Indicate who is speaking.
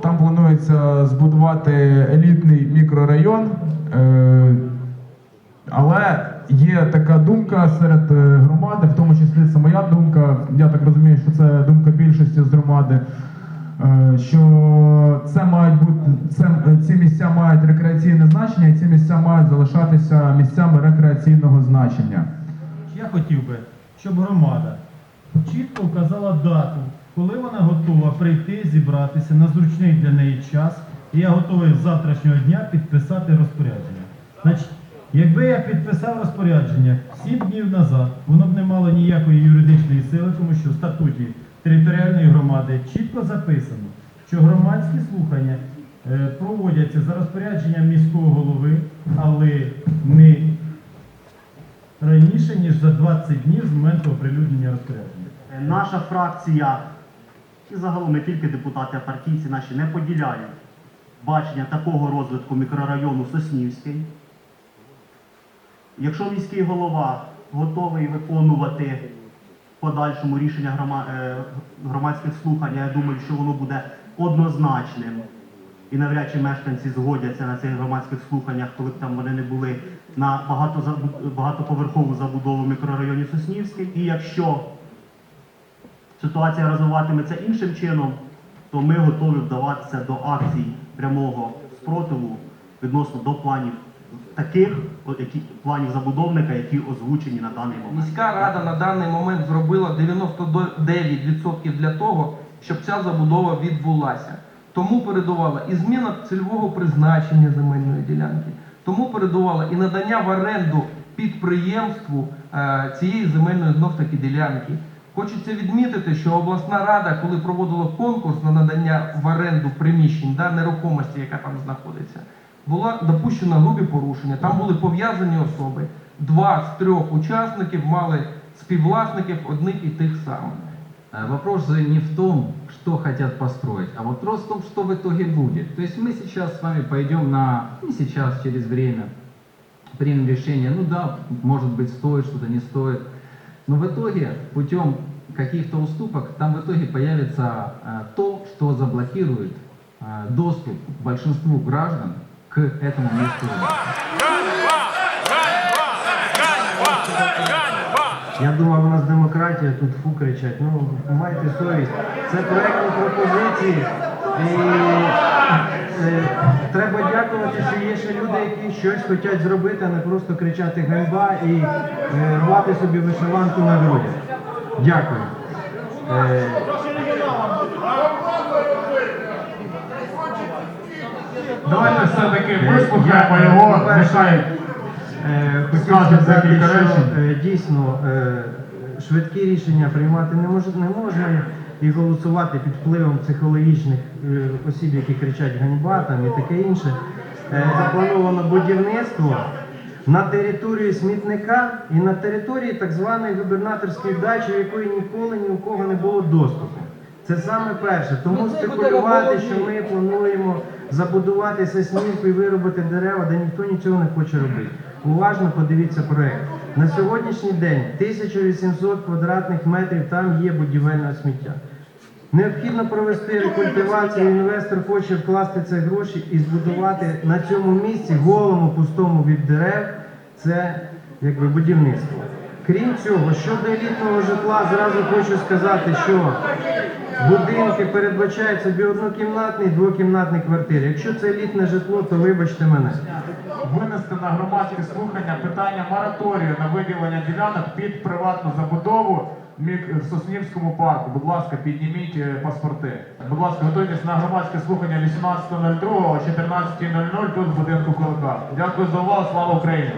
Speaker 1: Там планується збудувати елітний мікрорайон, е, але є така думка серед е, громади, в тому числі це моя думка. Я так розумію, що це думка більшості з громади. е, Що це мають бути це, ці місця мають рекреаційне значення, і ці місця мають залишатися місцями рекреаційного значення.
Speaker 2: Я хотів би, щоб громада чітко вказала дату, коли вона готова прийти, зібратися на зручний для неї час. І я готовий з завтрашнього дня підписати розпорядження. Значить, якби я підписав розпорядження 7 днів назад, воно б не мало ніякої юридичної сили, тому що в статуті територіальної громади чітко записано, що громадські слухання е, проводяться за розпорядженням міського голови, але не раніше, ніж за 20 днів з моменту оприлюднення розпорядження.
Speaker 3: Наша фракція і загалом не тільки депутати, а партійці наші не поділяють бачення такого розвитку мікрорайону Соснівський. Якщо міський голова готовий виконувати в подальшому рішення е, громадських слухань, я думаю, що воно буде однозначним. І навряд чи мешканці згодяться на цих громадських слуханнях, коли б там вони не були на багато, багатоповерхову забудову в мікрорайоні Соснівський. І якщо ситуація розвиватиметься іншим чином, то ми готові вдаватися до акцій прямого спротиву відносно до планів таких, які планів забудовника, які озвучені на даний момент.
Speaker 4: Міська рада на даний момент зробила 99% для того, щоб ця забудова відбулася. Тому передувала і зміна цільового призначення земельної ділянки, тому передувала і надання в оренду підприємству е, цієї земельної знов таки ділянки. Хочеться відмітити, що обласна рада, коли проводила конкурс на надання в оренду приміщень да, нерухомості, яка там знаходиться, була допущена грубі порушення. Там були пов'язані особи. Два з трьох учасників мали співвласників одних і тих самих.
Speaker 5: Э, Вопрос же не в том, что хотят построить, а вопрос в том, что в итоге будет. То есть мы сейчас с вами пойдем на, не сейчас, через время, примем решение, ну да, может быть стоит, что-то не стоит, но в итоге путем каких-то уступок там в итоге появится э, то, что заблокирует э, доступ большинству граждан к этому месту.
Speaker 6: Я думав, у нас демократія, тут фу кричать. Ну, майте совість. Це проектні пропозиції. І е, треба дякувати, що є ще люди, які щось хочуть зробити, а не просто кричати ганьба і е, рвати собі вишиванку на грудях. Дякую. Е,
Speaker 1: Давайте все-таки
Speaker 6: Е,
Speaker 1: вислухаємо його, нехай
Speaker 6: е,
Speaker 1: скаже декілька речень.
Speaker 6: е, дійсно е, швидкі рішення приймати не може, не можна і голосувати під впливом психологічних е, осіб, які кричать ганьба там і таке інше. Е, Заплановано будівництво на території смітника і на території так званої губернаторської дачі, в якої ніколи ні у кого не було доступу. Це саме перше. Тому спекулювати, що ми плануємо забудувати соснівку і виробити дерева, де ніхто нічого не хоче робити. Уважно подивіться проект. На сьогоднішній день 1800 квадратних метрів там є будівельне сміття. Необхідно провести рекультивацію. Інвестор хоче вкласти це гроші і збудувати на цьому місці голому пустому від дерев. Це якби будівництво. Крім цього, щодо елітного житла, зразу хочу сказати, що будинки передбачають собі однокімнатні, двокімнатні квартири. Якщо це елітне житло, то вибачте мене.
Speaker 1: винести на громадське слухання питання мораторію на виділення ділянок під приватну забудову в Соснівському парку. Будь ласка, підніміть е, паспорти. Будь ласка, готуйтесь на громадське слухання 18.02 о 14.00 тут в будинку Кулика. Дякую за увагу. Слава Україні!